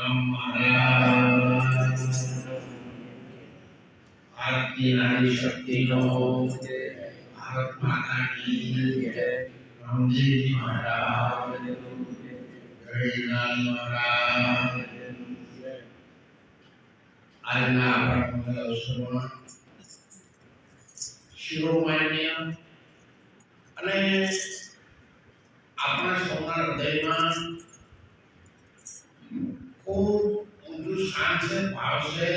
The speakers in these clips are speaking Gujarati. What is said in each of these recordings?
દેશમુખ મહારાજ ભારતીય નારી શક્તિનો ભારત માતાની રામદેવજી મહારાજ ગણેશલાલ મહારાજ આજના આપણા મંગલ અવસરમાં શિરોમાન્ય અને આપણા સૌના હૃદયમાં ખૂબ ઊંડું શાંત છે, ભાવ છે.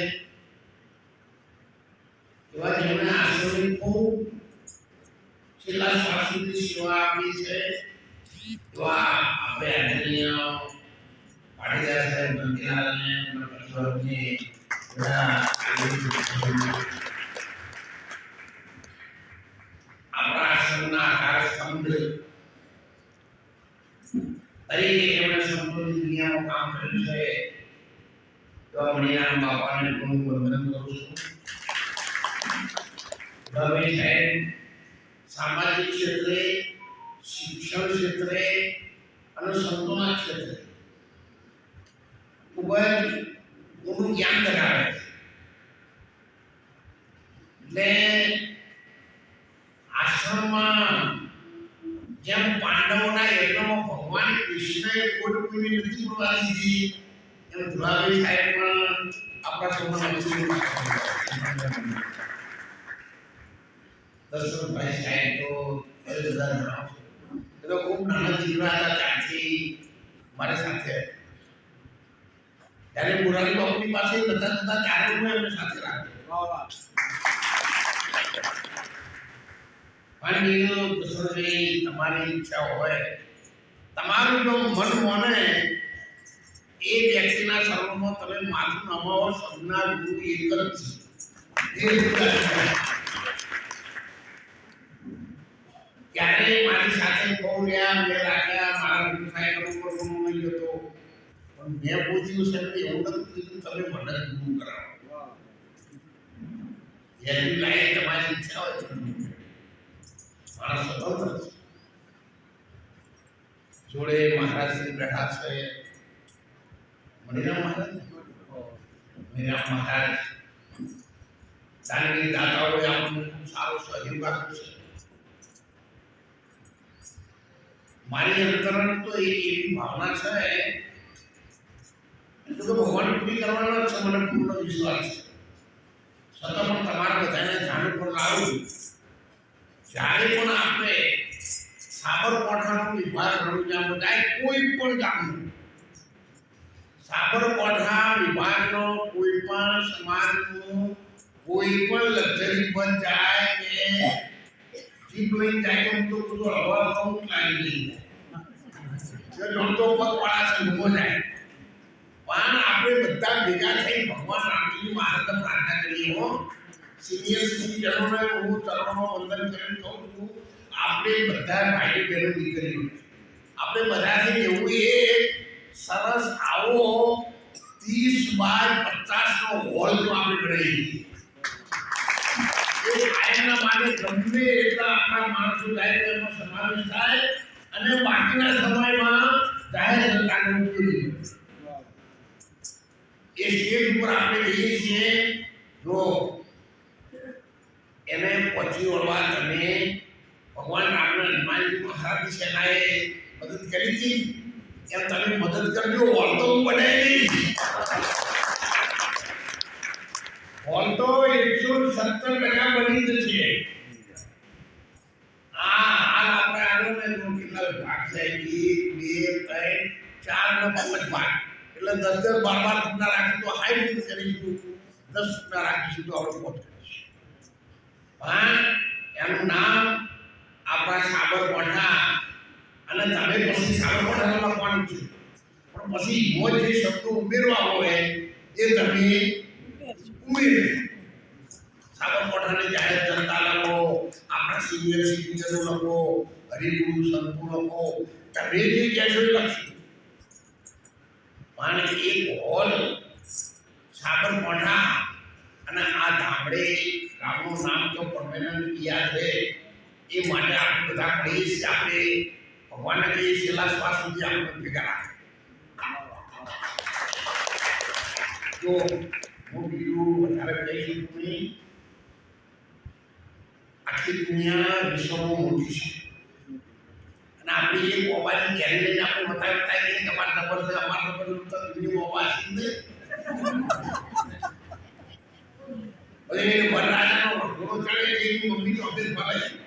એવા જેમણે આશ્રમની ખૂબ છેલ્લા શ્વાસ સુધી સેવા આપી છે. એવા આપણે આદરણીય પાટીદાર સાહેબ એમના પરિવારને બધા આગેવાનો આપણા આશ્રમના આધાર સ્તંભ તરીકે એમણે સંપૂર્ણ દુનિયામાં કામ કર્યું છે. મણિયામ બાપાને હું સામાજિક ક્ષેત્રે, શિક્ષણ ક્ષેત્રે અને સંતોના ક્ષેત્રે ખૂબ જ ઊંડું જ્ઞાન ધરાવે છે. એટલે આશ્રમમાં જેમ પાંડવોના યજ્ઞમાં ભગવાન કૃષ્ણએ કોટપુરની નથી ઉડવા દીધી એમ ધુલાભાઈ સાહેબ પણ આપણા સમાજમાં દર્શનભાઈ સાહેબ તો એ બધા જણાવો એ તો ખૂબ નાના દીકરા હતા ત્યાંથી મારી સાથે ત્યારે મુરારી બાપુની પાસે નતા જતા ત્યારે હું એમને સાથે રાખ્યો પણ બીજું કૃષ્ણભાઈ તમારી ઈચ્છા હોય તમારું જો મન માને એ વ્યક્તિના શરણમાં તમે માથું નમાવો સબના ગુરુ એક જ છે એ રીતે ક્યારે મારી સાથે બહુ રહ્યા મેં રાખ્યા મારા વ્યવસાય ઉપર હું નહીં જતો પણ મેં પૂછ્યું છે કે એવું નથી કીધું તમે મને જ ગુરુ કરાવો જેની લાયક તમારી ઈચ્છા હોય તો મારા સ્વતંત્ર છે જોડે મહારાજ શ્રી બેઠા છે મણિરામ મહારાજ ને? મણિરામ મહારાજ દાનગીરી દાતાઓએ આપણને ખૂબ સારો સહયોગ આપ્યો છે મારી અંતરમાં તો એક એવી ભાવના છે એટલે તો ભગવાન પૂરી કરવાનો જ છે મને પૂર્ણ વિશ્વાસ છે છતાં પણ તમારા બધાને ધ્યાન ઉપર લાવું જ્યારે પણ આપણે સાબરકાંઠાનો વિભાગ રણુજામાં જાય કોઈ પણ ગામનું સાબરકાંઠા વિભાગનો કોઈ પણ સમાજનું કોઈ પણ લક્ઝરી પર જાય કે જીપ લઈને જાય તો તો બધું હવા બહુ લાગી જાય જો પગવાળા ઊભો જાય. પણ આપણે બધા ભેગા થઈ ભગવાન રામજી મહારાજ પ્રાર્થના કરીએ હો. સિનિયર સિટીઝનોને હું ચરણોમાં વંદન કરીને કહું છું. આપણે બધા ભાઈ બહેનો દીકરીઓ આપણે બધાથી એવું એ સરસ આવો ત્રીસ બાય પચાસ નો હોલ જો આપણે બનાવી કાયમના માટે ગમે એટલા આપણા માણસો જાહેર તો એનો સમાવેશ થાય અને બાકીના સમયમાં જાહેર જનતાને ઉપયોગી. એ સ્ટેજ ઉપર આપણે જઈએ છીએ. જો એને પછી વળવા તમે ભગવાન રામને હનુમાનજી મહારાજની સેનાએ મદદ કરી હતી. ત્યાં તમે મદદ કરજો, હોલ તો હું બનાવી હોલ તો એકસો સત્તર ટકા બની જશે. આ હાલ આપણે આનો કેટલા ભાગ થાય એક, બે, ત્રણ, ચાર ને ભાગ. એટલે દસ દસ બાર બાર ફૂટના રાખીશું તો હાઈ કરીશું દસ ફૂટના રાખીશું તો આપણે પહોંચ કરીશું એનું નામ આપણા સાબરકાંઠા અને તમે પછી સાબરકાંઠા લખવાનું છે પણ પછી મોજ જે શબ્દો ઉમેરવા હોય એ તમે ઉમેરે સાબરકાંઠાની જાહેર જનતા લખો આપણા સિનિયર સિટીઝનો લખો હરિગુરુ સંતો લખો તમે જે કહેશો એ લખશું પણ એક હોલ સાબરકાંઠા અને આ ગામડે ગામનું નામ તો પરમેનન્ટ યાદ રહે એ માટે આપણે બધા કહીએ છીએ આપણે ભગવાનને કહીએ છીએ છેલ્લા શ્વાસ સુધી આપણે ભેગા રાખે જો હું બીજું વધારે કહી શકું નહીં આખી દુનિયા વિશ્વમાં મોટી છે અને આપણે એ મોબાઈલ ઘેરી લઈને આપણે બતાવી બતાવીએ કે અમારે ખબર છે અમારે ખબર છે તો દુનિયા મોબાઈલ છે ને હવે વરરાજાનો ઘોડો ચડે છે એની મમ્મી ઓફિસ મળે અને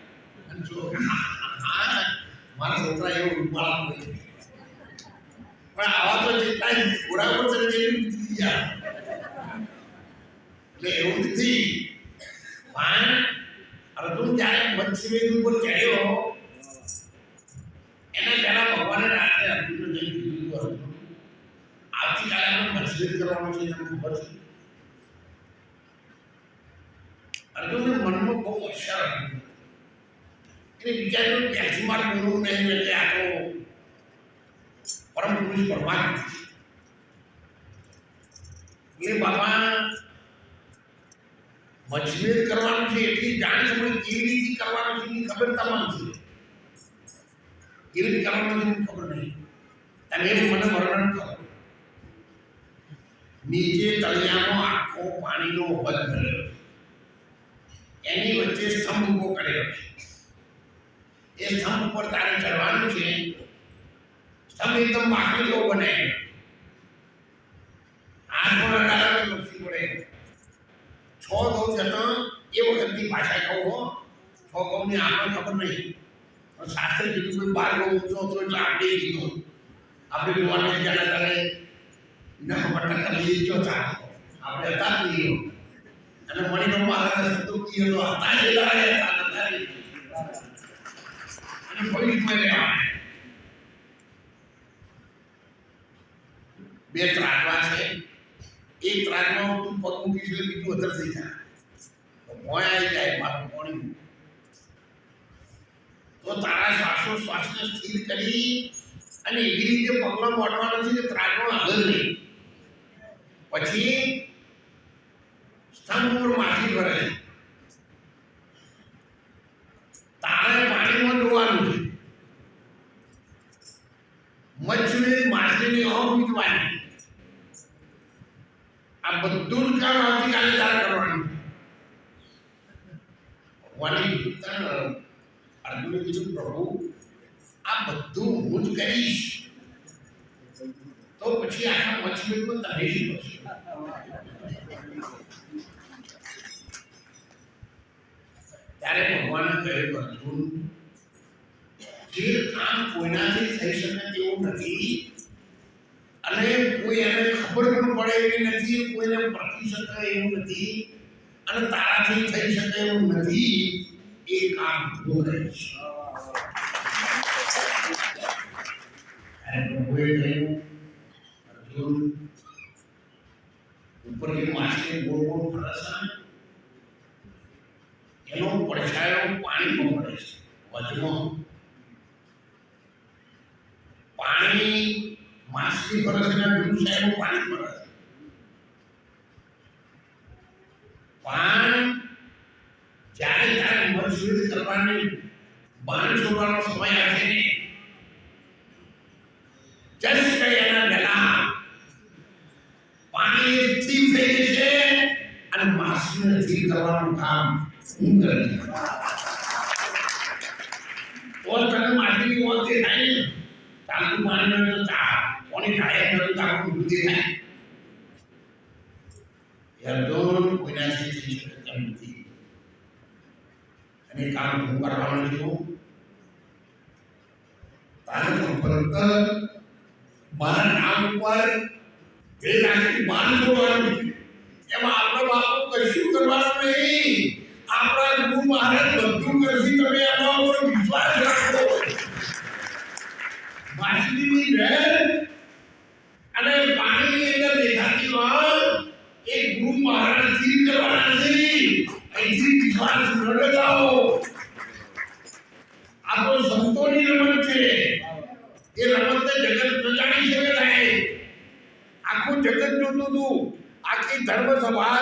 એના પહેલા ભગવાને રાત્રે અર્જુનને કીધું હતું, અર્જુન આવતીકાલે મનમાં બહુ હોશિયાર હતું એને વિચાર્યું કે ત્યાંથી મારે બોલવું નહીં એટલે આ તો પરમ પુરુષ પરમાત્મા છે એટલે બાબા મજમેર કરવાનું છે એટલી જાણ સમજ કેવી રીતે કરવાનું છે એની ખબર તમામ છે કેવી રીતે કરવાનું છે એની ખબર નહીં અને એ મને વર્ણન કરો નીચે તળિયાનો આખો પાણીનો વધ ભરેલો છે એની વચ્ચે સ્તંભ ઊભો કરેલો છે એ સ્તંભ ઉપર તારે ચડવાનું છે. સ્તંભ એકદમ બાકડીઓ બનાવેલો પણ ડાળા લપસી પડે છ ઘઉં જતા એ વખતની ભાષા કહું હો. છ ગૌની આપણને ખબર નહીં. પણ શાસ્ત્રે કીધું કોઈ બાર ઘઉં ઊંચો હતો એટલે આપણે કીધું. આપણે જોવાના જાણે તારે એના ખબર ટકા લઈ ગયો હતા આપણે હતા નહીં. અને મણીનો મહારાજ શબ્દો કીધો હતા જ હતા બે ત્રાટવા છે એક ત્રાટમાં તું પગ મૂકીશ એટલે બીજું અધર થઈ જાય તો મોય આવી જાય મારું પાણી તો તારા શ્વાસો શ્વાસને સ્થિર કરી અને એવી રીતે પગલો મોડવાનો છે કે ત્રાટમાં આગળ નહીં પછી સ્તંભ ઉપર માટી ભરે છે તારે પાણીમાં જોવાનું છે મચ્છરી માછલીની આંખ વીજવાની આ બધું જ કામ આવતીકાલે તારે કરવાનું ભગવાને કીધું તારે અર્જુને કીધું પ્રભુ આ બધું હું જ કરીશ તો પછી આખા મચ્છલીમાં તમે શું કરશો ત્યારે ભગવાને કહ્યું અર્જુન જે કામ કોઈનાથી થઈ શકે તેવું નથી અને કોઈ એને ખબર પણ પડે એવી નથી કોઈને પરખી શકે એવું નથી અને તારાથી થઈ શકે એવું નથી એ કામ હું કરીશ ત્યારે પ્રભુએ કહ્યું અર્જુન ઉપરની માછલી ગોળ ગોળ ફરે છે ને, એનો પડછાયો પાણીમાં પડે છે વચમાં પાણી માછલી ફરે છે ને ગુરુ સાહેબ પાણી ફરે પાણ જ્યારે ત્યારે શુદ્ધ કરવાની બાણ છોડવાનો સમય આવે ને, જસ્ટ એના ગલા પાણી થઈ જશે અને માછલીને સ્થિર કરવાનું કામ હું કરી ચાલતું પાણી તો ચા કોની થાય તો તારું વૃદ્ધિ થાય યર્દોન કોઈનાથી થઈ શકતા નથી અને કામ હું કરવાનું છું તારે તો ફક્ત મારા નામ ઉપર બે લાખની માન છોડવાનું છે. એમાં આપણે બાપુ કશું કરવાનું નહીં આપણા ગુરુ મહારાજ બધું કરશે તમે એના ઉપર વિશ્વાસ રાખો આખું જગત જોતું હતું આખી ધર્મ સભા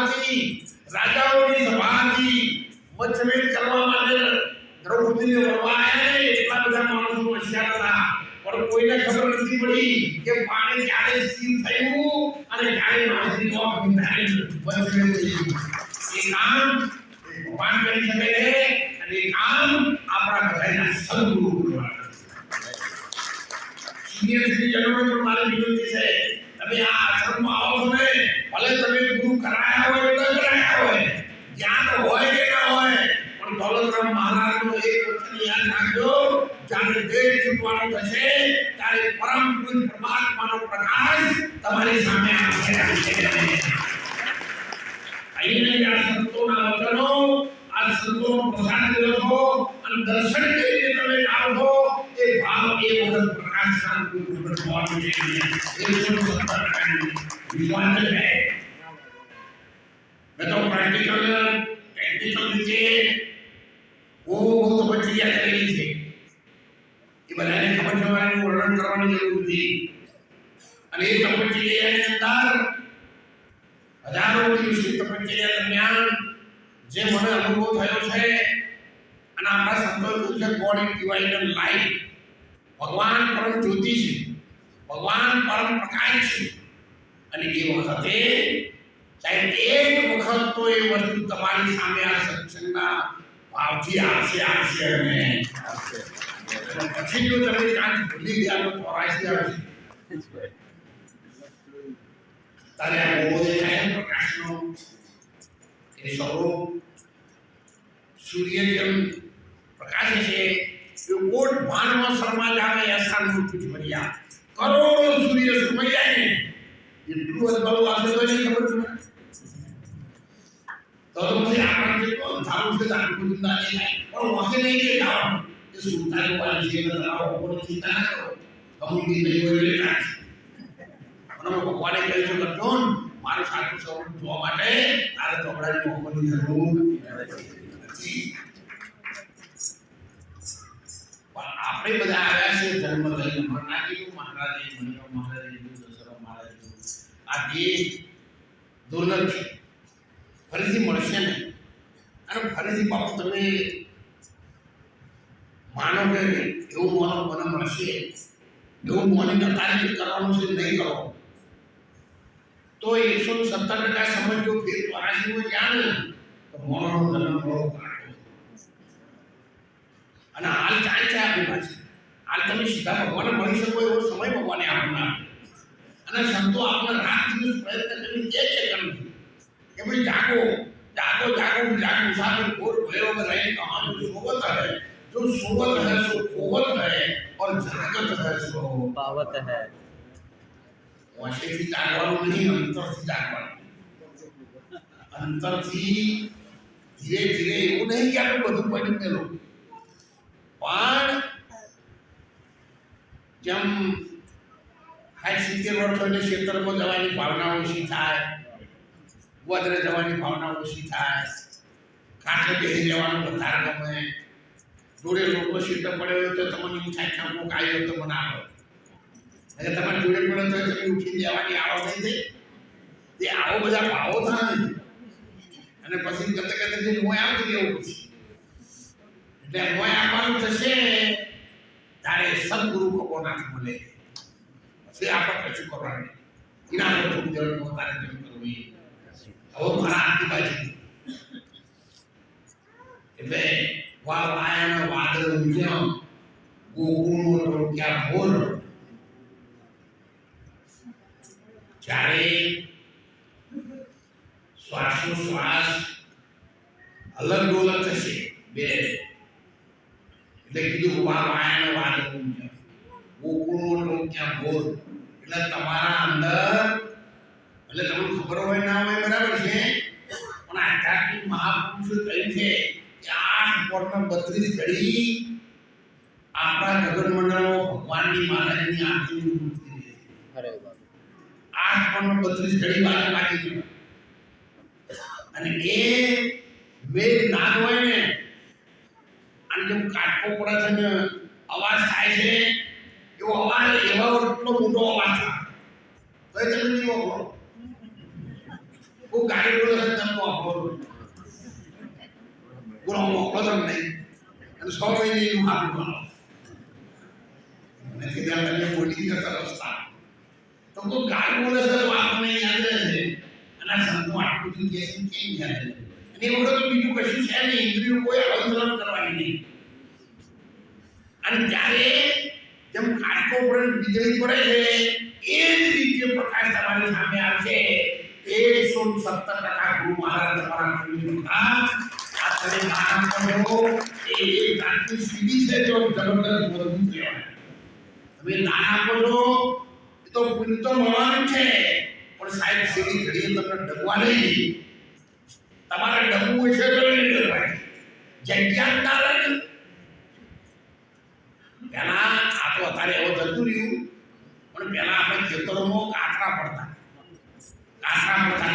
રાજાઓની સભા હતી. મતભેદ કરવા માટે દ્રૌપદીને વળવા એટલા બધા માણસો હોશિયાર હતા. પણ કોઈને ખબર નથી પડી કે પાણી ક્યારે સ્થિર થયું અને ક્યારે માછલી નો અભિપ્રાય મતભેદ થઈ ગયું. એ કામ ભગવાન કરી શકે છે અને એ કામ આપણા બધાના સદગુરુ કરવાના સિનિયર સિટીઝનો પણ મારી વિનંતી છે તમે આ આશ્રમમાં આવો છો ને ભલે તમે ગુરુ કરાયા હોય કે ન કરાયા હોય જ્ઞાન હોય કે ના હોય પણ દોલતરામ મહારાજનો એક વચન યાદ રાખજો જ્યારે દેહ છૂટવાનો થશે, ત્યારે પરમ પુરુષ પરમાત્માનો પ્રકાશ તમારી સામે આવશે અહીંયા આ સંતોના વચનો, આ સંતોનો પ્રસાદ કર્યો છો અને દર્શન કરીને તમે જાઓ છો, એ ભાવ એ વખત પ્રકાશના રૂપમાં થવાનું છે. એ શું સત્તર વિશ્વાસ છે. મેં તો પ્રેક્ટિકલ ટેકનિકલ રીતે બહુ બહુ તપસ્યા કરેલી છે. એ બધાને ખબર એનું વર્ણન કરવાની જરૂર નથી. અને એ તપસ્યાની અંદર હજારો દિવસની તપસ્યા દરમિયાન જે મને અનુભવ થયો છે અને આપણા સંતો કહ્યું છે ગોડ ઇન ડિવાઇન લાઈટ ભગવાન પરમ જ્યોતિ છે. ભગવાન પરમ પ્રકાશ છે. અને એ વખતે સાહેબ એક વખત તો એ વસ્તુ તમારી સામે આ સત્સંગના ભાવથી આવશે આવશે અને પછી continue to read and believe the other for I see everything. Tare मोदे हैं प्रकाशनों ये सौरों सूर्य के प्रकाश से जो कोट भानव शर्मा जावे ऐसा नहीं कुछ बढ़िया करोड़ों सूर्य सुमैया ने ये ब्लू अलबलो आपने तो नहीं खबर तुम्हें तो तुमसे आपने तो धारण से धारण को ज़िंदा नहीं है और वहाँ से नहीं ले जाओ છે એટલે તમારો ઉપર ચિંતા ના કરો અમુક દી નહીં હોય એટલે કાંઈ અને અમે ભગવાને કહ્યું છે કે જોન મારું સાચું સ્વરૂપ જોવા માટે તારે ચોપડાની ઓફરની જરૂર નથી પણ આપણે બધા આવ્યા છે ધર્મ લઈને હમણાં ના કીધું મહારાજે મણિયો મહારાજે કીધું દશરથ મહારાજે કીધું આ દેશ દુર્લભ છે ફરીથી મળશે ને અને ફરીથી બાપુ તમે માનો કે એવું મોડલ મને મળશે. એવું મોનિટર કાર્ય કરવાનું છે નહીં કરો. તો એકસો સત્તર ટકા સમજો ફેર ત્વરાશીમાં જાણે તો મોડલનો જન્મ મોડો અને હાલ ચાલ છે આપણી પાસે હાલ તમે સીધા ભગવાનને મળી શકો એવો સમય ભગવાને આપણને અને સંતો આપણે રાત દિવસ પ્રયત્ન કરીને જે છે કરું કે ભાઈ જાગો. જાગો જાગો જાગો, મુસાફર કોર ભયો રહે કહાનું સોબત રહે जो सोवत है सो खोवत है और जागत है सो पावत है વાંચેથી જાગવાનું નહીં અંતરથી જાગવાનું અંતરથી ધીરે ધીરે એવું નહીં કે આપણે બધું પડી ગયેલું પણ જેમ હાઈ સિત્તેર વર્ષ થઈને ક્ષેત્રમાં જવાની ભાવના ઓછી થાય વદ્ર જવાની ભાવના ઓછી થાય કાંઠે બેસી જવાનું વધારે ગમે જોડે લોકો સીધો પડ્યો હોય તો તમને એમ થાય કે તો મને આવે એટલે તમારે જોડે પડે તો તમે ઉઠી જવાની આવો નહીં થઈ તે આવો બધા ભાવો થાય. અને પછી કરતા કરતા હું આમ એવું પછી. એટલે હું આવવાનું થશે, તારે સદગુરુ ભગવાન મળે પછી આપણે કશું કરવાનું એના પર થોડું જણ પોતાને કરવી હવે મારા આટલી બાજુ એટલે વા વાયણ વાદળ ઉજ્યા ગોકુળનો ટોક્યા મોર જ્યારે શ્વાસો શ્વાસ અલગ ડોલક થશે બે એટલે કીધું વા વાયણ વાદળ ઉજ્યા ગોકુળનો ટોક્યા મોર એટલે તમારા અંદર એટલે તમને ખબર હોય ના હોય બરાબર છે પણ આધ્યાત્મિક મહાપુરુષો કહ્યું છે કે આઠ બત્રીસ ઘડી આપણા જગત મંડળમાં ભગવાનની માતાજીની આરતી મૂર્તિ રહે આઠ પણ બત્રીસ ઘડી વાત લાગી ગયું અને એ વેદ નાદ હોય ને અને જેમ કાટકો પડે છે ને અવાજ થાય છે એવો અવાજ એવા એટલો મોટો અવાજ થાય. તો એ તમે નહીં વાપરો હું ગાડી બોલે છે તમે વાપરો બોલો અને કીધા તમે મોટી કરતા રસ્તા તો કોઈ ગાડી બોલે છે તો આપણને યાદ રહે છે અને આ સંતો આટલું બધું કહે છે કેમ યાદ રહે અને એ વખત તો બીજું કશું છે નહીં ઇન્દ્રિયો કોઈ અવતરણ કરવાની નહીં અને ત્યારે જેમ કાટકો પર વીજળી પડે છે એ જ રીતે પ્રકાશ તમારી સામે આવશે એકસો સત્તર ટકા ગુરુ મહારાજ તમારા તમે નામ કરો એ એક જાતની સીડી છે જો જબરદસ્ત મજબૂત કહેવાય તમે આપો છો એ તો પુણ્ય તો મળવાનું છે પણ સાહેબ સીડી ઘડીએ તમને ડગવા નહીં તમારે ડગવું છે તો નહીં ડગવાય જગ્યા ના રહે પહેલા આ તો અત્યારે એવો જતું રહ્યું, પણ પહેલા આપણે ખેતરોમાં કાતરા પડતા. કાતરા પડતા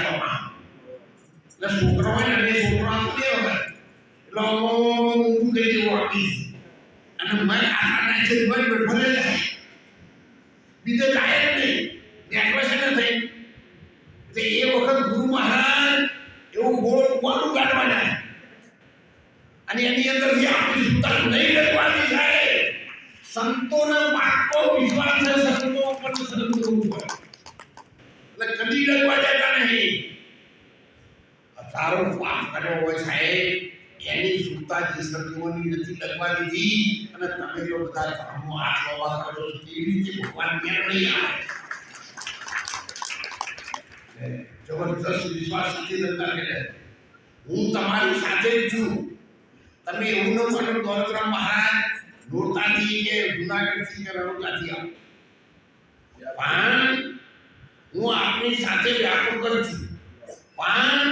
એટલે છોકરો હોય ને છોકરો કે હવે ઊંધું કરી દેવું આપી અને મેં કાતરા નાખી ભાઈ બેઠો રહે જાય બીજે જાય જ નહીં નેકળે છે ને થઈ એટલે એ વખત ગુરુ મહારાજ એવું ગોળ કુવાનું કાઢવા જાય અને એની અંદરથી આપણી સુતા નહીં લખવાની થાય સંતોનો પાક્કો વિશ્વાસ છે સંતો પર સંતો ઉપર એટલે કદી ડરવા જતા નહીં. હજારો પાપ કર્યો હોય સાહેબ. એની સુતા જે સજીવોની નથી લગવા દીધી અને તમે જો બધા ધર્મો હાથ લોવા કરો છો કેવી રીતે ભગવાન ક્યાં નહીં આવે જબરદસ્ત વિશ્વાસ નથી કરતા કે હું તમારી સાથે જ છું તમે એવું ન કરો દોલતરામ મહારાજ નોરતાથી કે જુનાગઢથી કે રણુજાથી આવો પણ હું આપની સાથે વ્યાપક કરું છું પણ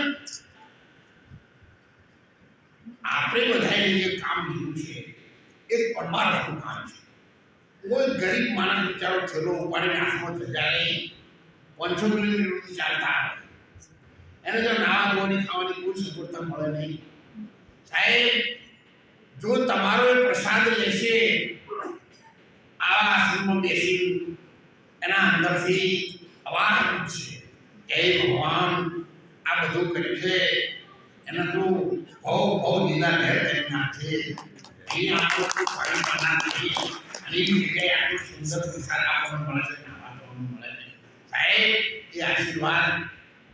આપણે બધાએ જે કામ લીધું છે, એ પરમાત્માનું કામ છે. કોઈ ગરીબ માણસ બિચારો છેલ્લો ઉપાડીને હાથમાં થજાય પાંચસો કિલોમીટર સુધી ચાલતા આવે. એને જો નાવા ધોવાની ખાવાની કોઈ સગવડતા મળે નહીં. સાહેબ, જો તમારો એ પ્રસાદ લેશે, આવા આશ્રમમાં બેસી એના અંદરથી અવાજ ઉઠશે કે ભગવાન, આ બધું કર્યું છે? એને તું બહુ બહુ લીલા લહેર કરી અહીં આપણું કોઈ પાણી અને એ જગ્યાએ આટલું સુંદર પ્રસાદ આપણને મળે છે ધોવાનું મળે છે. સાહેબ, એ આશીર્વાદ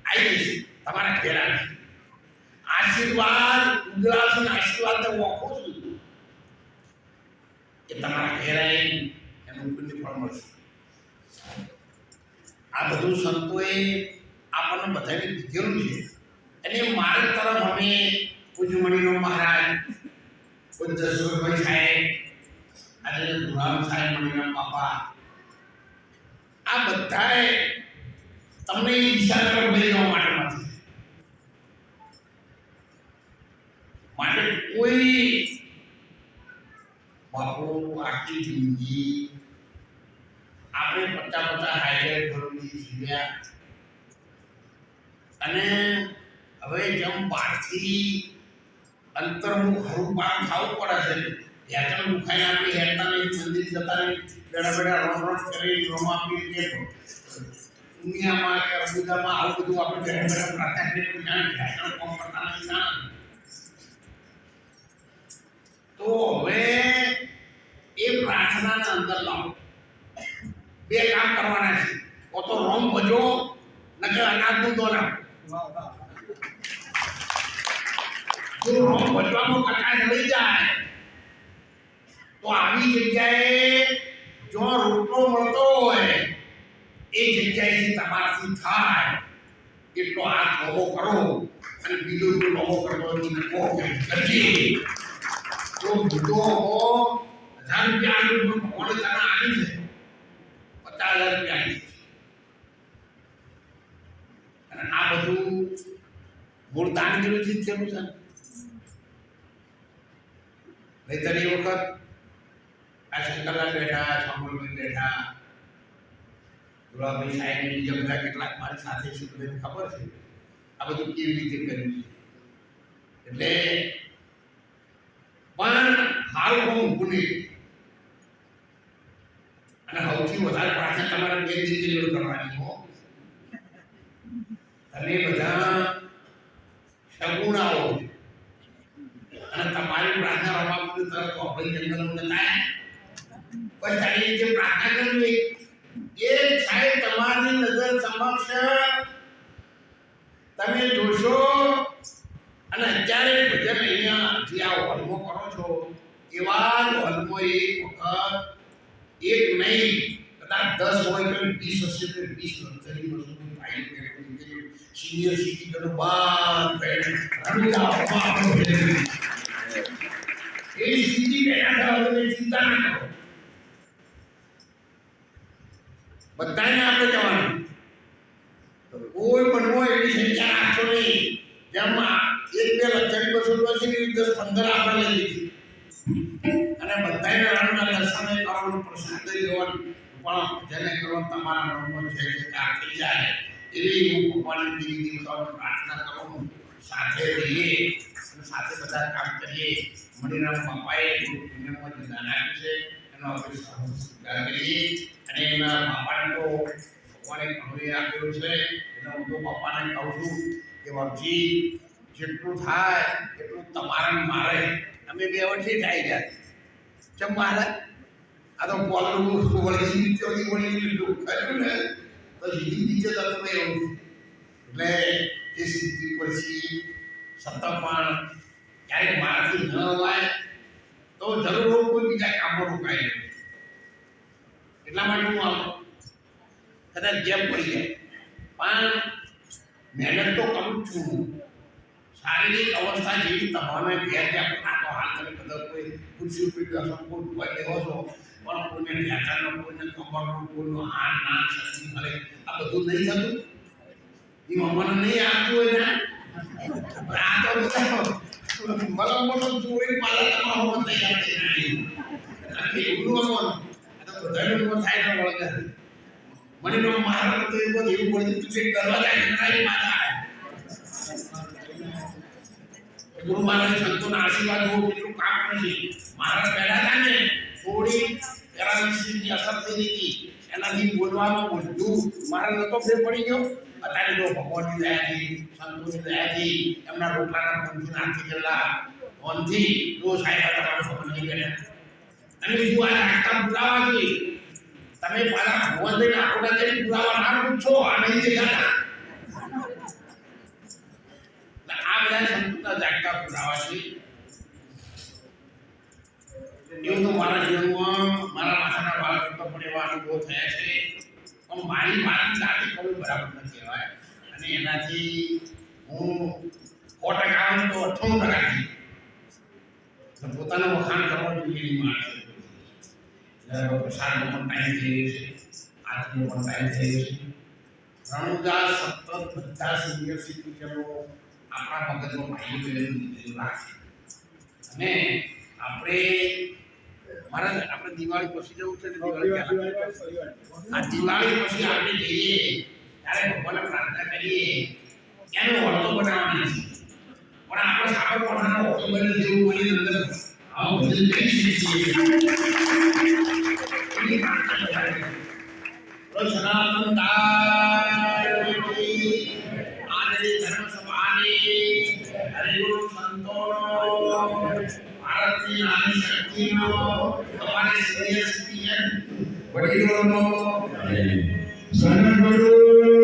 આવી જશે. તમારા ઘેર આવશે આશીર્વાદ, ઉદરાસન આશીર્વાદ ને ઓળખો એ તમારા ઘેર આવીને એનું પુણ્ય ફળ મળશે. આ બધું સંતોએ આપણને બધાને કીધેલું છે. અને માર્ગ તરફ અમે પૂજમણીનો મહારાજ પૂજ્ય જસવંતભાઈ સાહેબ આજે ગુલામ સાહેબ મણીરામ બાપા આ બધાએ તમને એ દિશા તરફ લઈ જવા માટે નથી માટે કોઈ બાપુ આખી જિંદગી આપણે પચાસ પચાસ હાઈવે કરોડની જીવ્યા અને હવે જેમ બહારથી અંતરમુખ હરું પાન ખાવું પડે છે. યાચના દુખાઈને આપણે હેરતા નહીં મંદિર જતા નહીં બેડા બેડા રોમ રોમ કરી, રોમ આપી કે દુનિયામાં કે અબુદામાં આવું બધું આપણે બેડા બેડા પ્રાર્થના કરી જાણ કોમ કરતા નહીં તો હવે એ પ્રાર્થનાને અંદર લાવો. બે કામ કરવાના છે. ઓ તો રોમ ભજો, નકર અનાજનું દોરા જો રોમ ભજવાનો કટાશ લઈ જાય તો આવી જગ્યાએ જો રોટલો મળતો હોય એ જગ્યાએથી તમારાથી થાય એટલો હાથ લોહો કરો અને બીજો જો લોહો કરતો હોય તો કહો કે કરજી જો બીજો હો હજાર રૂપિયા આલુ કોને તને આલી છે પચાસ હજાર રૂપિયા આલી છે અને આ બધું મૂળ દાન વિરોધી જ થયેલું છે નહીતર એ વખત આ શંકરલાલ બેઠા, શામળભાઈ બેઠા, ગુલાબભાઈ સાહેબ બીજા બધા કેટલાક મારી સાથે છે, બધાને ખબર છે. આ બધું કેવી રીતે કર્યું એટલે પણ હાલ હું ભૂલી. અને સૌથી વધારે પ્રાર્થના તમારે બે દીકરીઓ કરવાની હો. તમે બધા સગુણાઓ અને તમારી પ્રાર્થના રમવા બધું તરત અભય જંગલમાં થાય પણ તારી જે પ્રાર્થના કરવી એ થાય તમારી નજર સમક્ષ તમે જોશો અને અત્યારે ભજન અહીંયા જે આ હોલમાં કરો છો, એવા જ એક વખત, એક નહીં, કદાચ દસ હોય તો વીસ હશે તો વીસ લક્ઝરી ભાઈ સિનિયર સિટીઝનો બાદ એવી સ્થિતિ પેદા થવા કરો બધાને આપણે જવાનું કોઈ બનવો એવી સંખ્યા રાખશો નહીં જેમાં એક બે લક્ષરી બસો પછી દસ પંદર આપણે લઈ લઈશું અને બધાને રણના દર્શન કરવાનું પ્રસાદ લેવાનું પણ જેને કરો તમારા મનમાં છે કે આ થઈ જાય એવી હું ભગવાનની દીદી દેવતાઓને પ્રાર્થના કરું સાથે રહીએ સાથે બધા કામ કરીએ મણીરામ બાપાએ પુણ્યમાં જે દાન આપ્યું છે. એનો આપણે અને એના બાપાને તો ભગવાને ઘણું આપેલું છે. એનો હું તો બાપાને કહું છું કે બાપજી, જેટલું થાય, એટલું તમારે મારે. અમે બે વર્ષથી જાય જાય ચમ મારે? આ તો બોલનું વળી વળી વળી લીધું કર્યું ને, તો સીધી નીચે જતો રહ્યો. એટલે એ સ્થિતિ પછી સત્તા પણ ક્યારેક મારાથી ન અવાય તો જરૂર કોઈ બીજા કામો રોકાય નહીં. એટલા માટે હું આવું. કદાચ જેમ પડી જાય. પણ મહેનત તો કરું છું. શારીરિક અવસ્થા જેવી તમારે ઘેર ત્યાં આ તો હાલ તમે બધા કોઈ ખુરશી ઉપર બેસો કોઈ કોઈ દેવો છો, પણ કોઈને ઢેકાનો કોઈને કમરનો કોઈનો હાથ ના શક્તિ મળે આ બધું નહીં થતું. એ મમ્માને નહીં આપતું હોય ને? આ તો પેરાલિસિસની અસર થઈ હતી. એનાથી બોલવામાં બધું મારા નતો ફેર પડી ગયો. અત્યારે જો ભગવાનની દયાથી સંતોની દયાથી એમના રોટલાના પંચી નાખી ગયેલા ફોનથી રોજ સાહેબ તમારો ખબર નહીં ગયા અને બીજું આ નાખતા પુરાવાથી તમે પાછા ભગવાન થઈને આપણા જેને પુરાવા ના પૂછો આ નહીં દેખાતા એટલે આ બધા સંતોના જાગતા પુરાવા છે એવું તો મારા જીવનમાં મારા માથાના વાળ કરતો પણ એવા અનુભવ થયા છે પણ મારી મારી જાતે કરવું બરાબર ન કહેવાય. અને એનાથી હું સો ટકા તો અઠ્ઠાણું ટકા થઈ વખાણ કરવા જોઈએ એની માણસ પ્રસાદનો પણ ટાઈમ થઈ રહ્યો છે આજનો પણ ટાઈમ થઈ રહ્યો છે. રણુદા સતત બધા સિનિયર સિટીઝનો આપણા મગજમાં ભાઈઓ રાખે. અને આપણે મારા આપણે દિવાળી પછી જવું છે ને દિવાળી પહેલા આ દિવાળી પછી આપણે જઈએ ત્યારે ભગવાનને પ્રાર્થના કરીએ એનો વળતો બનાવવાનો છે પણ આપણે સાબર પઠાનો હોતો બની જેવું બની અંદર આવું બધું કહી શકીએ એની માટે જાય. તો What do you know? Son